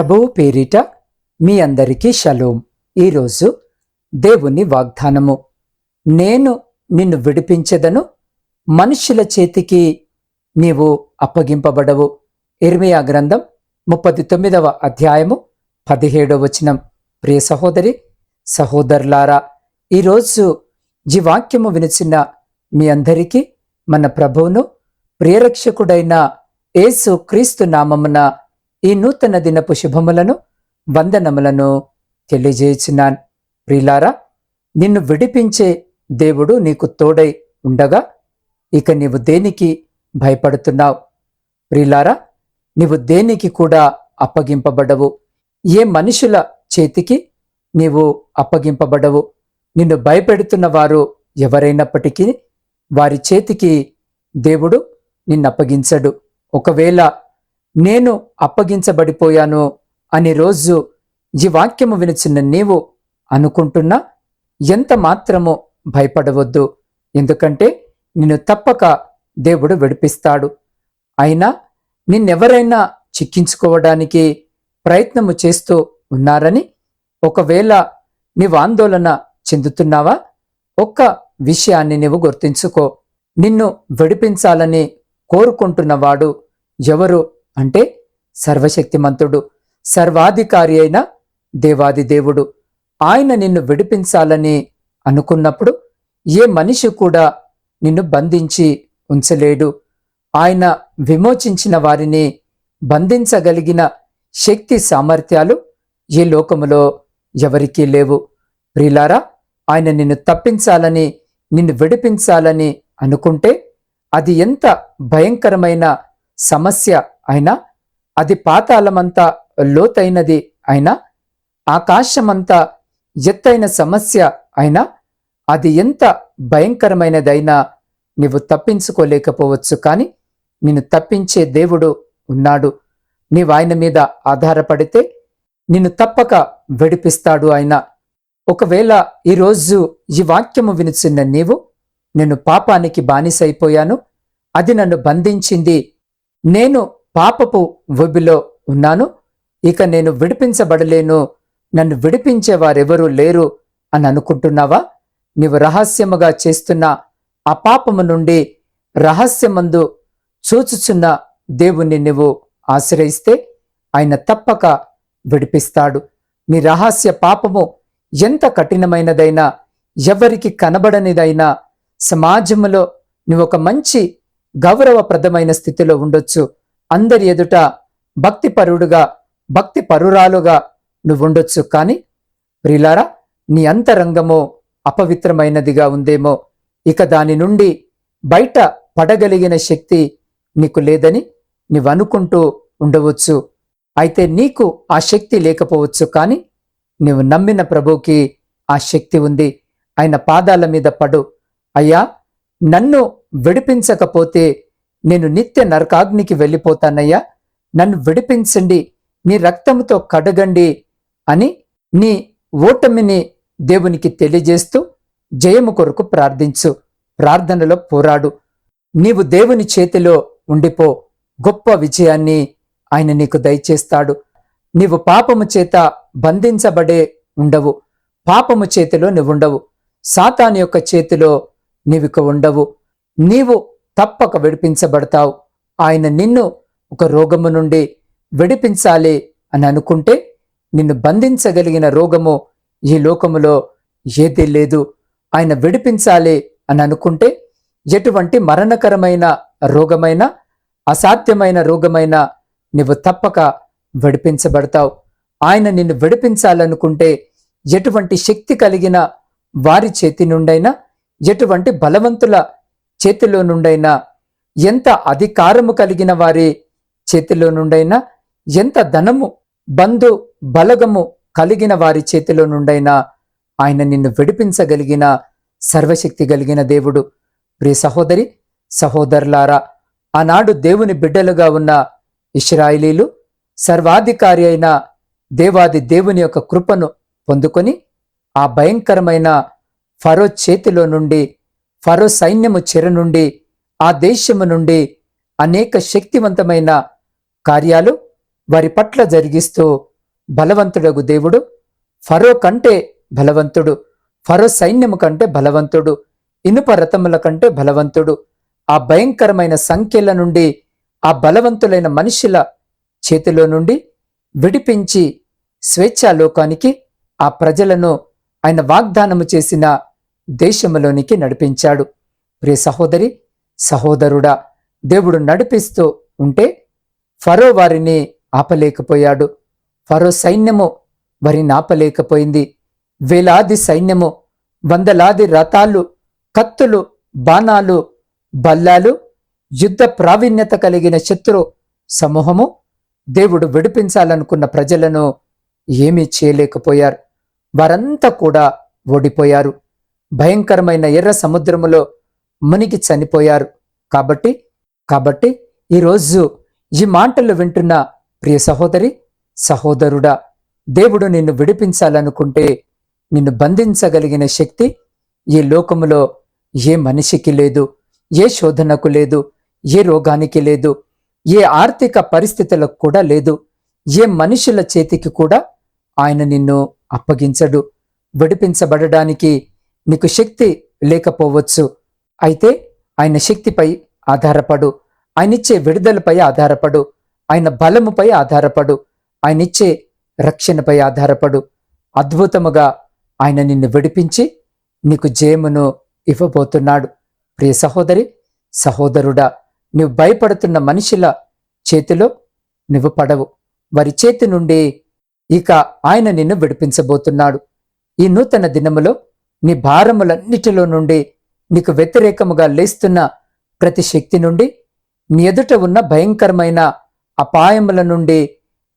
ప్రభువు పేరిట మీ అందరికీ షలోం. ఈరోజు దేవుని వాగ్దానము. నేను నిన్ను విడిపించెదను మనుష్యుల చేతికి నీవు అప్పగింపబడవు. ఇర్మియా గ్రంథం ముప్పది తొమ్మిదవ అధ్యాయము పదిహేడవ వచనం. ప్రియ సహోదరి సహోదరులారా ఈరోజు ఈ వాక్యము వినిచిన మీ అందరికీ మన ప్రభువును ప్రియరక్షకుడైన యేసు క్రీస్తు నామమున ఈ నూతన దినపు శుభములను వందనములను తెలియజేయుచున్నాను. ప్రిలారా నిన్ను విడిపించే దేవుడు నీకు తోడై ఉండగా ఇక నీవు దేనికి భయపడుతున్నావు? ప్రిలారా నీవు దేనికి కూడా అప్పగింపబడవు? ఏ మనుషుల చేతికి నీవు అప్పగింపబడవు? నిన్ను భయపెడుతున్న వారు ఎవరైనప్పటికీ వారి చేతికి దేవుడు నిన్ను అప్పగించడు ఒకవేళ నేను అప్పగించబడిపోయాను అని రోజు ఈ వాక్యము వినిచిన నీవు అనుకుంటున్నా ఎంత మాత్రము భయపడవద్దు. ఎందుకంటే నిన్ను తప్పక దేవుడు విడిపిస్తాడు. అయినా నిన్నెవరైనా చిక్కించుకోవడానికి ప్రయత్నము చేస్తూ ఉన్నారని ఒకవేళ నీవు ఆందోళన చెందుతున్నావా ఒక్క విషయాన్ని నీవు గుర్తించుకో. నిన్ను విడిపించాలని కోరుకుంటున్నవాడు ఎవరు అంటే సర్వశక్తిమంతుడు సర్వాధికారి అయిన దేవాది దేవుడు. ఆయన నిన్ను విడిపించాలని అనుకున్నప్పుడు ఏ మనిషి కూడా నిన్ను బంధించి ఉంచలేడు. ఆయన విమోచించిన వారిని బంధించగలిగిన శక్తి సామర్థ్యాలు ఈ లోకములో ఎవరికీ లేవు. ప్రిలారా ఆయన నిన్ను తప్పించాలని నిన్ను విడిపించాలని అనుకుంటే అది ఎంత భయంకరమైన సమస్య అయినా అది పాతాళమంతా లోతైనది అయినా ఆకాశమంతా ఎత్తైన సమస్య అయినా అది ఎంత భయంకరమైనదైనా నీవు తప్పించుకోలేకపోవచ్చు. కానీ నిన్ను తప్పించే దేవుడు ఉన్నాడు. నీవు ఆయన మీద ఆధారపడితే నిన్ను తప్పక విడిపిస్తాడు ఆయన. ఒకవేళ ఈరోజు ఈ వాక్యము వినిచిన్న నీవు నేను పాపానికి బానిసైపోయాను. అది నన్ను బంధించింది. నేను పాపపు ఒబిలో ఉన్నాను. ఇక నేను విడిపించబడలేను. నన్ను విడిపించేవారెవరూ లేరు అని అనుకుంటున్నావా? నీవు రహస్యముగా చేస్తున్న ఆ పాపము నుండి రహస్యమందు చూచుచున్న దేవుణ్ణి నువ్వు ఆశ్రయిస్తే ఆయన తప్పక విడిపిస్తాడు. నీ రహస్య పాపము ఎంత కఠినమైనదైనా ఎవరికి కనబడనిదైనా సమాజంలో నువ్వు ఒక మంచి గౌరవప్రదమైన స్థితిలో ఉండొచ్చు. అందరి ఎదుట భక్తిపరుడుగా భక్తి పరురాలుగా నువ్వు ఉండొచ్చు కానీ ప్రిలారా నీ అంతరంగమో అపవిత్రమైనదిగా ఉందేమో. ఇక దాని నుండి బయట పడగలిగిన శక్తి నీకు లేదని నువ్వు అనుకుంటూ ఉండవచ్చు. అయితే నీకు ఆ శక్తి లేకపోవచ్చు. కానీ నువ్వు నమ్మిన ప్రభుకి ఆ శక్తి ఉంది. ఆయన పాదాల మీద పడు. అయ్యా నన్ను విడిపించకపోతే నేను నిత్య నరకాగ్నికి వెళ్ళిపోతానయ్యా. నన్ను విడిపించండి. నీ రక్తంతో కడగండి అని నీ ఓటమిని దేవునికి తెలియజేస్తూ జయము కొరకు ప్రార్థించు. ప్రార్థనలో పోరాడు. నీవు దేవుని చేతిలో ఉండిపో. గొప్ప విజయాన్ని ఆయన నీకు దయచేస్తాడు. నీవు పాపము చేత బంధించబడే ఉండవు. పాపము చేతిలో నువ్వుండవు సాతాను యొక్క చేతిలో నీవిక ఉండవు. నీవు తప్పక విడిపించబడతావు. ఆయన నిన్ను ఒక రోగము నుండి విడిపించాలి అని అనుకుంటే నిన్ను బంధించగలిగిన రోగము ఈ లోకములో ఏదీ లేదు. ఆయన విడిపించాలి అని అనుకుంటే ఎటువంటి మరణకరమైన రోగమైన అసాధ్యమైన రోగమైన నువ్వు తప్పక విడిపించబడతావు. ఆయన నిన్ను విడిపించాలనుకుంటే ఎటువంటి శక్తి కలిగిన వారి చేతి నుండైనా ఎటువంటి బలవంతుల చేతిలో నుండైనా ఎంత అధికారము కలిగిన వారి చేతిలో నుండైనా ఎంత ధనము బంధు బలగము కలిగిన వారి చేతిలో నుండైనా ఆయన నిన్ను విడిపించగలిగిన సర్వశక్తి కలిగిన దేవుడు. ప్రియ సహోదరి సహోదరులారా ఆనాడు దేవుని బిడ్డలుగా ఉన్న ఇస్రాయిలీలు సర్వాధికారి అయిన దేవాది దేవుని యొక్క కృపను పొందుకొని ఆ భయంకరమైన ఫరో చేతిలో నుండి ఫరో సైన్యము చెర నుండి ఆ దేశము నుండి అనేక శక్తివంతమైన కార్యాలు వారి పట్ల జరిగిస్తూ బలవంతుడగు దేవుడు. ఫరో కంటే బలవంతుడు ఫరో సైన్యము కంటే బలవంతుడు ఇనుప రథముల కంటే బలవంతుడు. ఆ భయంకరమైన సంఖ్యల నుండి ఆ బలవంతులైన మనుషుల చేతిలో నుండి విడిపించి స్వేచ్ఛాలోకానికి ఆ ప్రజలను ఆయన వాగ్దానము చేసిన దేశంలోనికి నడిపించాడు. ప్రియ సహోదరి సహోదరుడా దేవుడు నడిపిస్తూ ఉంటే ఫరో వారిని ఆపలేకపోయాడు. ఫరో సైన్యము వారిని ఆపలేకపోయింది. వేలాది సైన్యము వందలాది రథాలు కత్తులు బాణాలు బల్లాలు యుద్ధ ప్రావీణ్యత కలిగిన శత్రు సమూహము దేవుడు విడిపించాలనుకున్న ప్రజలను ఏమీ చేయలేకపోయారు. వారంతా కూడా ఓడిపోయారు. భయంకరమైన ఎర్ర సముద్రములో మునిగి చనిపోయారు. కాబట్టి కాబట్టి ఈరోజు ఈ మాటలు వింటున్న ప్రియ సహోదరి సహోదరుడా దేవుడు నిన్ను విడిపించాలనుకుంటే నిన్ను బంధించగలిగిన శక్తి ఈ లోకములో ఏ మనిషికి లేదు ఏ శోధనకు లేదు ఏ రోగానికి లేదు ఏ ఆర్థిక పరిస్థితులకు కూడా లేదు ఏ మనుషుల చేతికి కూడా ఆయన నిన్ను అప్పగించడు. విడిపించబడడానికి నీకు శక్తి లేకపోవచ్చు. అయితే ఆయన శక్తిపై ఆధారపడు. ఆయనిచ్చే విడుదలపై ఆధారపడు. ఆయన బలముపై ఆధారపడు. ఆయనిచ్చే రక్షణపై ఆధారపడు. అద్భుతముగా ఆయన నిన్ను విడిపించి నీకు జయమును ఇవ్వబోతున్నాడు. ప్రియ సహోదరి సహోదరుడా నువ్వు భయపడుతున్న మనుషుల చేతిలో నువ్వు పడవు. వారి చేతి నుండి ఇక ఆయన నిన్ను విడిపించబోతున్నాడు. ఈ నూతన దినములో నీ భారములన్నిటిలో నుండి నీకు వ్యతిరేకముగా లేస్తున్న ప్రతి శక్తి నుండి నీ ఎదుట ఉన్న భయంకరమైన అపాయముల నుండి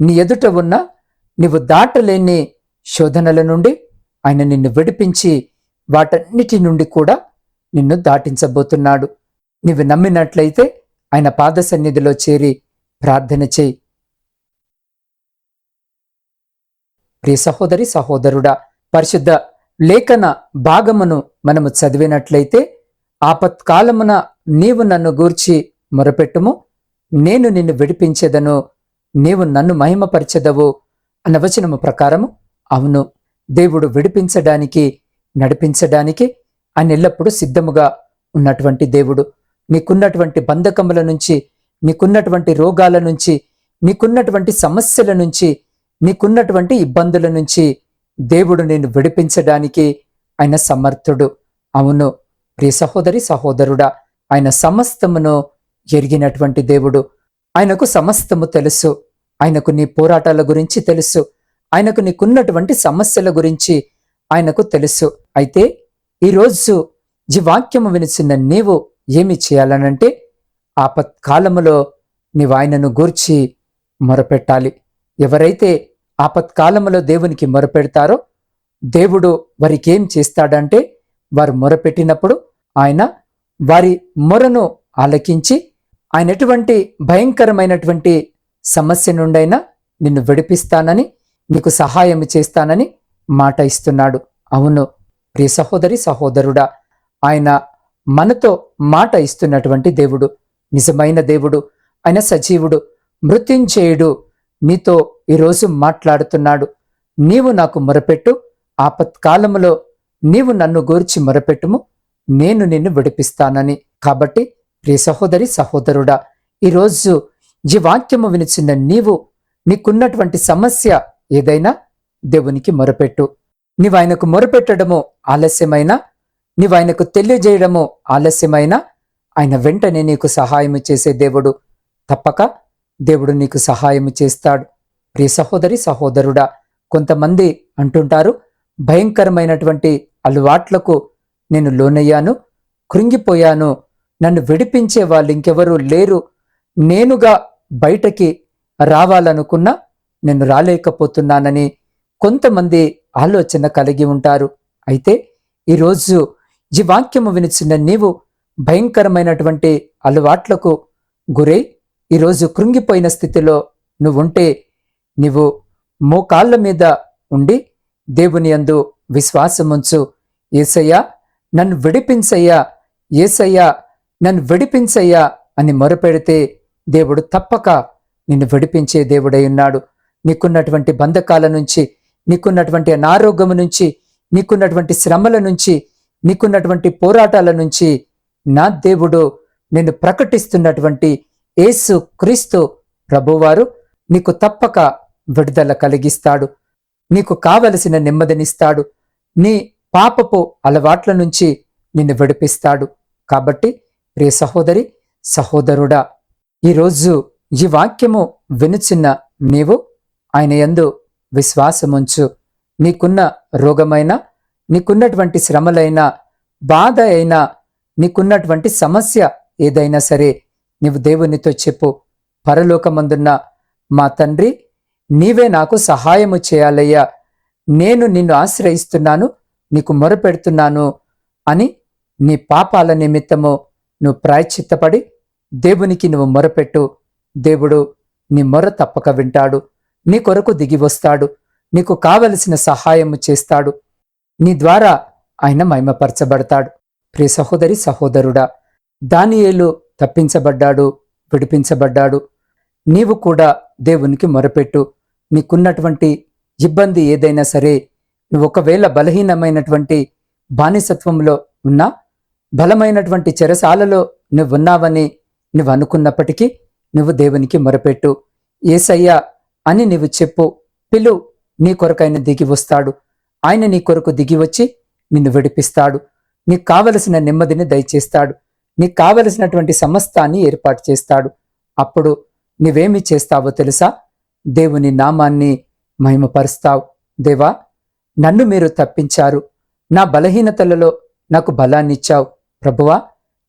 నీ ఎదుట ఉన్న నీవు దాటలేని శోధనల నుండి ఆయన నిన్ను విడిపించి వాటన్నిటి నుండి కూడా నిన్ను దాటించబోతున్నాడు. నీవు నమ్మినట్లయితే ఆయన పాద సన్నిధిలో చేరి ప్రార్థన చేయి. ప్రియ సహోదరి సహోదరుడా పరిశుద్ధ లేఖన భాగమును మనము చదివినట్లయితే ఆపత్కాలమున నీవు నన్ను గూర్చి మొరపెట్టుము. నేను నిన్ను విడిపించేదను. నీవు నన్ను మహిమపరిచెదవు అన్న వచనము ప్రకారము అవును. దేవుడు విడిపించడానికి నడిపించడానికి ఆయన ఎల్లప్పుడూ సిద్ధముగా ఉన్నటువంటి దేవుడు. నీకున్నటువంటి బంధకముల నుంచి నీకున్నటువంటి రోగాల నుంచి నీకున్నటువంటి సమస్యల నుంచి నీకున్నటువంటి ఇబ్బందుల నుంచి దేవుడు నేను విడిపించడానికి ఆయన సమర్థుడు. అవును ప్రియ సహోదరి సహోదరుడా ఆయన సమస్తమును ఎరిగినటువంటి దేవుడు. ఆయనకు సమస్తము తెలుసు. ఆయనకు నీ పోరాటాల గురించి తెలుసు. ఆయనకు నీకున్నటువంటి సమస్యల గురించి ఆయనకు తెలుసు. అయితే ఈరోజు ఈ వాక్యము వినిచిన నీవు ఏమి చేయాలనంటే ఆపత్కాలములో నీవు ఆయనను గూర్చి మొరపెట్టాలి. ఎవరైతే ఆపత్కాలంలో దేవునికి మొరపెడతారో దేవుడు వారికి ఏం చేస్తాడంటే వారు మొరపెట్టినప్పుడు ఆయన వారి మొరను ఆలకించి ఆయన ఎటువంటి భయంకరమైనటువంటి సమస్య నుండైనా నిన్ను విడిపిస్తానని నీకు సహాయం చేస్తానని మాట ఇస్తున్నాడు. అవును ప్రియ సహోదరి సహోదరుడా ఆయన మనతో మాట ఇస్తున్నటువంటి దేవుడు నిజమైన దేవుడు ఆయన సజీవుడు మృత్యుంచేయుడు నీతో ఈరోజు మాట్లాడుతున్నాడు. నీవు నాకు మొరపెట్టు. ఆపత్కాలములో నీవు నన్ను గూర్చి మొరపెట్టుము. నేను నిన్ను విడిపిస్తానని. కాబట్టి ప్రియ సహోదరి సహోదరుడా ఈరోజు ఈ వాక్యము వినిచిన నీవు నీకున్నటువంటి సమస్య ఏదైనా దేవునికి మొరపెట్టు. నీవు ఆయనకు మొరపెట్టడము ఆలస్యమైనా నీవు ఆయనకు తెలియజేయడము ఆలస్యమైనా ఆయన వెంటనే నీకు సహాయం చేసే దేవుడు. తప్పక దేవుడు నీకు సహాయం చేస్తాడు. ప్రియ సహోదరి సహోదరుడా కొంతమంది అంటుంటారు భయంకరమైనటువంటి అలవాట్లకు నేను లోనయ్యాను కృంగిపోయాను నన్ను విడిపించే వాళ్ళు ఇంకెవరూ లేరు నేనుగా బయటకి రావాలనుకున్నా నేను రాలేకపోతున్నానని కొంతమంది ఆలోచన కలిగి ఉంటారు. అయితే ఈరోజు ఈ వాక్యము వినిచిన నీవు భయంకరమైనటువంటి అలవాట్లకు గురై ఈరోజు కృంగిపోయిన స్థితిలో నువ్వుంటే నీవు మోకాళ్ళ మీద ఉండి దేవుని యందు విశ్వాసముంచు. ఏసయ్యా నన్ను విడిపించయ్యా. ఏసయ్యా నన్ను విడిపించయ్యా అని మొరపెడితే దేవుడు తప్పక నిన్ను విడిపించే దేవుడై ఉన్నాడు. నీకున్నటువంటి బంధకాల నుంచి నీకున్నటువంటి అనారోగ్యము నుంచి నీకున్నటువంటి శ్రమల నుంచి నీకున్నటువంటి పోరాటాల నుంచి నా దేవుడు నిన్ను ప్రకటిస్తున్నటువంటి యేసు క్రీస్తు ప్రభువారు నీకు తప్పక విడుదల కలిగిస్తాడు. నీకు కావలసిన నెమ్మదినిస్తాడు. నీ పాపపు అలవాట్ల నుంచి నిన్ను విడిపిస్తాడు. కాబట్టి ప్రియ సహోదరి సహోదరుడా ఈరోజు ఈ వాక్యము వినుచున్న నీవు ఆయన యందు విశ్వాసముంచు. నీకున్న రోగమైన నీకున్నటువంటి శ్రమలైన బాధ అయినా నీకున్నటువంటి సమస్య ఏదైనా సరే నీవు దేవునితో చెప్పు. పరలోకమందున్న మా తండ్రి నీవే నాకు సహాయము చేయాలయ్యా. నేను నిన్ను ఆశ్రయిస్తున్నాను నీకు మొరపెడుతున్నాను అని నీ పాపాల నిమిత్తము నువ్వు ప్రాయశ్చిత్తపడి దేవునికి నువ్వు మొరపెట్టు. దేవుడు నీ మొర తప్పక వింటాడు. నీ కొరకు దిగి వస్తాడు. నీకు కావలసిన సహాయము చేస్తాడు. నీ ద్వారా ఆయన మహిమపరచబడతాడు. ప్రియ సహోదరి సహోదరుడా దానియేలు తప్పించబడ్డాడు విడిపించబడ్డాడు. నీవు కూడా దేవునికి మొరపెట్టు. నీకున్నటువంటి ఇబ్బంది ఏదైనా సరే నువ్వు ఒకవేళ బలహీనమైనటువంటి బానిసత్వంలో ఉన్నా బలమైనటువంటి చెరసాలలో నువ్వున్నావని నువ్వు అనుకున్నప్పటికీ నువ్వు దేవునికి మొరపెట్టు. ఏసయ్యా అని నీవు చెప్పు. పిలు నీ కొరకైన దిగి వస్తాడు. ఆయన నీ కొరకు దిగి వచ్చి నిన్ను విడిపిస్తాడు. నీకు కావలసిన నెమ్మదిని దయచేస్తాడు. నీకు కావలసినటువంటి సమస్తాన్ని ఏర్పాటు చేస్తాడు. అప్పుడు నువ్వేమి చేస్తావో తెలుసా? దేవుని నామాన్ని మహిమపరుస్తావు. దేవా నన్ను మీరు తప్పించారు. నా బలహీనతలలో నాకు బలాన్నిచ్చావు. ప్రభువా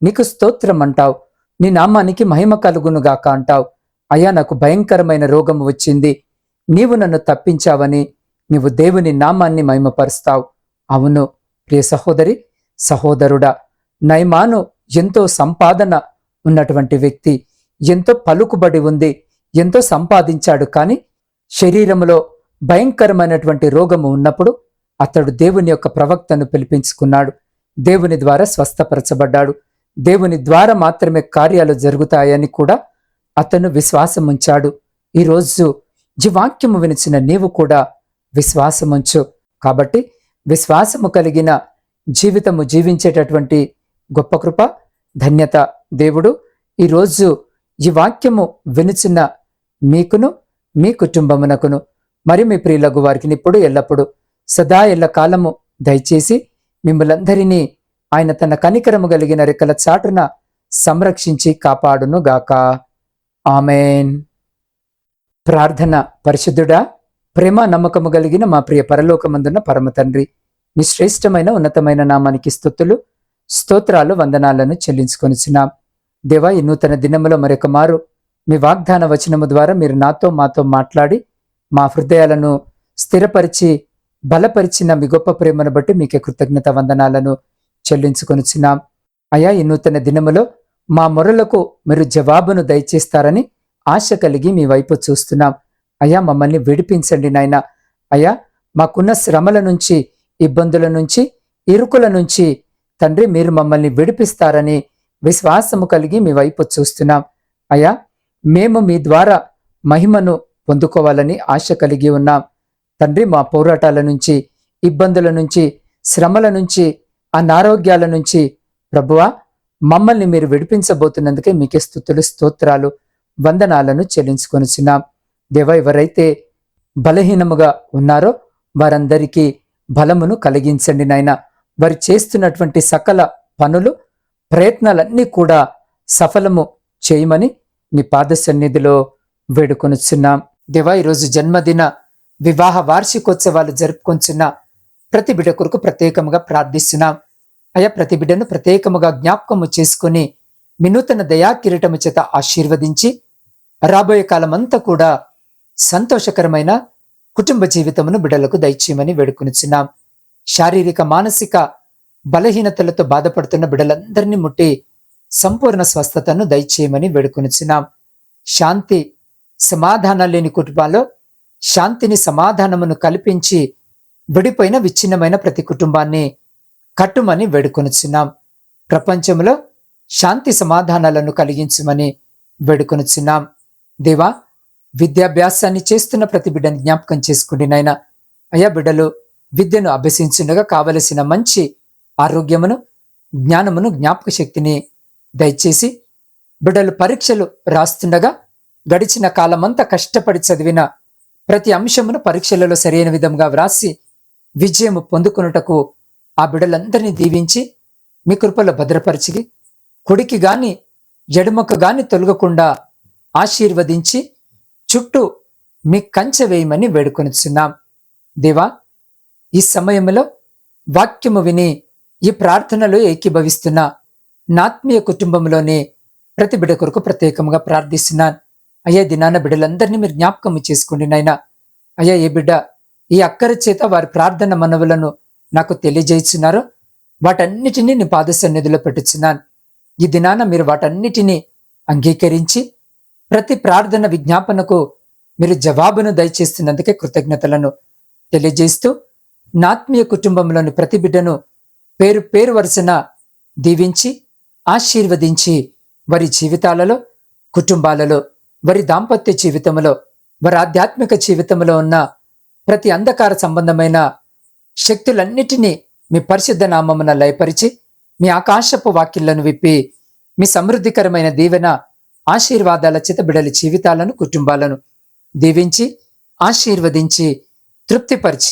నీకు స్తోత్రం అంటావు నీ నామానికి మహిమ కలుగునుగాక అంటావు. అయ్యా నాకు భయంకరమైన రోగం వచ్చింది. నీవు నన్ను తప్పించావని నీవు దేవుని నామాన్ని మహిమపరుస్తావు. అవును ప్రియ సహోదరి సహోదరుడా నైమాను ఎంతో సంపాదన ఉన్నటువంటి వ్యక్తి ఎంతో పలుకుబడి ఉంది ఎంతో సంపాదించాడు కానీ శరీరంలో భయంకరమైనటువంటి రోగము ఉన్నప్పుడు అతడు దేవుని యొక్క ప్రవక్తను పిలిపించుకున్నాడు. దేవుని ద్వారా స్వస్థపరచబడ్డాడు. దేవుని ద్వారా మాత్రమే కార్యాలు జరుగుతాయని కూడా అతను విశ్వాసం ఉంచాడు ఈరోజు ఈ వాక్యము వినిచిన నీవు కూడా విశ్వాసముంచు. కాబట్టి విశ్వాసము కలిగిన జీవితము జీవించేటటువంటి గొప్ప కృప ధన్యత దేవుడు. ఈరోజు ఈ వాక్యము వినుచున్న మీకును మీ కుటుంబమునకును మరి మీ ప్రియులకు వారికి ఇప్పుడు ఎల్లప్పుడు సదా ఎల్ల కాలము దయచేసి మిమ్మలందరినీ ఆయన తన కనికరము కలిగిన రెక్కల చాటున సంరక్షించి కాపాడును గాక. ఆమెన్. ప్రార్థన పరిశుద్ధుడా ప్రేమ నమ్మకము కలిగిన మా ప్రియ పరలోకమందున్న పరమ తండ్రి మీ శ్రేష్టమైన ఉన్నతమైన నామానికి స్థుతులు. స్తోత్రాలు వందనాలను చెల్లించుకొనిచున్నాం. దేవా ఈ నూతన దినములో మరొక మారు. మీ వాగ్దాన వచనము ద్వారా మీరు నాతో మాతో మాట్లాడి మా హృదయాలను స్థిరపరిచి బలపరిచిన మీ గొప్ప ప్రేమను బట్టి మీకే కృతజ్ఞత వందనాలను చెల్లించుకొనిచున్నాం. అయా ఈ నూతన దినములో మా మొరలకు మీరు జవాబును దయచేస్తారని ఆశ కలిగి మీ వైపు చూస్తున్నాం. అయ్యా మమ్మల్ని విడిపించండి నాయన. అయ్యా మాకున్న శ్రమల నుంచి ఇబ్బందుల నుంచి ఇరుకుల నుంచి తండ్రి మీరు మమ్మల్ని విడిపిస్తారని విశ్వాసము కలిగి మీ వైపు చూస్తున్నాం. అయ్యా మేము మీ ద్వారా మహిమను పొందుకోవాలని ఆశ కలిగి ఉన్నాం. తండ్రి మా పోరాటాల నుంచి ఇబ్బందుల నుంచి శ్రమల నుంచి అనారోగ్యాల నుంచి ప్రభువా మమ్మల్ని మీరు విడిపించబోతున్నందుకే మీకే స్థుతులు స్తోత్రాలు వందనాలను చెల్లించుకొనిచున్నాం. దేవ ఎవరైతే బలహీనముగా ఉన్నారో వారందరికీ బలమును కలిగించండి నాయన. వారు చేస్తున్నటువంటి సకల పనులు ప్రయత్నాలన్నీ కూడా సఫలము చేయమని నీ పాద సన్నిధిలో వేడుకొనుచున్నాం. దేవా ఈరోజు జన్మదిన వివాహ వార్షికోత్సవాలు జరుపుకొంచున్న ప్రతి బిడ్డ కొరకు ప్రత్యేకముగా ప్రార్థిస్తున్నాం. అయా ప్రతి బిడ్డను ప్రత్యేకముగా జ్ఞాపకము చేసుకుని వినూతన దయా కిరీటము చేత ఆశీర్వదించి రాబోయే కాలమంతా కూడా సంతోషకరమైన కుటుంబ జీవితమును బిడ్డలకు దయచేయమని వేడుకొనిచున్నాం. శారీరక మానసిక బలహీనతలతో బాధపడుతున్న బిడ్డలందరినీ ముట్టి సంపూర్ణ స్వస్థతను దయచేయమని వేడుకొనిచున్నాం. శాంతి సమాధానం లేని కుటుంబాల్లో శాంతిని సమాధానమును కల్పించి విడిపోయిన విచ్ఛిన్నమైన ప్రతి కుటుంబాన్ని కట్టుమని వేడుకొనుచున్నాం. ప్రపంచంలో శాంతి సమాధానాలను కలిగించమని వేడుకొనుచున్నాం. దేవా విద్యాభ్యాసాన్ని చేస్తున్న ప్రతి బిడ్డని జ్ఞాపకం చేసుకుంటున్నాయన నాయన. అయ్యా బిడ్డలు విద్యను అభ్యసించుండగా కావలసిన మంచి ఆరోగ్యమును జ్ఞానమును జ్ఞాపక శక్తిని దయచేసి బిడ్డలు పరీక్షలు రాస్తుండగా గడిచిన కాలమంతా కష్టపడి చదివిన ప్రతి అంశమును పరీక్షలలో సరైన విధంగా వ్రాసి విజయము పొందుకొనుటకు ఆ బిడ్డలందరినీ దీవించి మీ కృపలో భద్రపరిచి కుడికి గాని ఎడమకు గాని తొలగకుండా ఆశీర్వదించి చుట్టూ మీ కంచె వేయమని వేడుకొనిచున్నాం. దేవా ఈ సమయంలో వాక్యము విని ఈ ప్రార్థనలో ఏకీభవిస్తున్న నాత్మీయ కుటుంబంలోని ప్రతి బిడ కొరకు ప్రత్యేకంగా ప్రార్థిస్తున్నాను. అయ్యా దినాన బిడ్డలందరినీ మీరు జ్ఞాపకము చేసుకోండి నాయనా. అయ్యా ఏ బిడ్డ ఈ అక్కర చేత వారి ప్రార్థన మనవులను నాకు తెలియజేస్తున్నారో వాటన్నిటినీ నీ పాద సన్నిధిలో పెట్టుచున్నాను. ఈ దినాన మీరు వాటన్నిటినీ అంగీకరించి ప్రతి ప్రార్థన విజ్ఞాపనకు మీరు జవాబును దయచేస్తున్నందుకే కృతజ్ఞతలను తెలియజేస్తూ నాత్మీయ కుటుంబంలోని ప్రతి బిడ్డను పేరు పేరు వరుసన దీవించి ఆశీర్వదించి వారి జీవితాలలో కుటుంబాలలో వారి దాంపత్య జీవితంలో వారి ఆధ్యాత్మిక జీవితంలో ఉన్న ప్రతి అంధకార సంబంధమైన శక్తులన్నిటినీ మీ పరిశుద్ధ నామమున లయపరిచి మీ ఆకాశపు వాక్యలను విప్పి మీ సమృద్ధికరమైన దీవెన ఆశీర్వాదాల చేత బిడలి జీవితాలను కుటుంబాలను దీవించి ఆశీర్వదించి తృప్తిపరిచి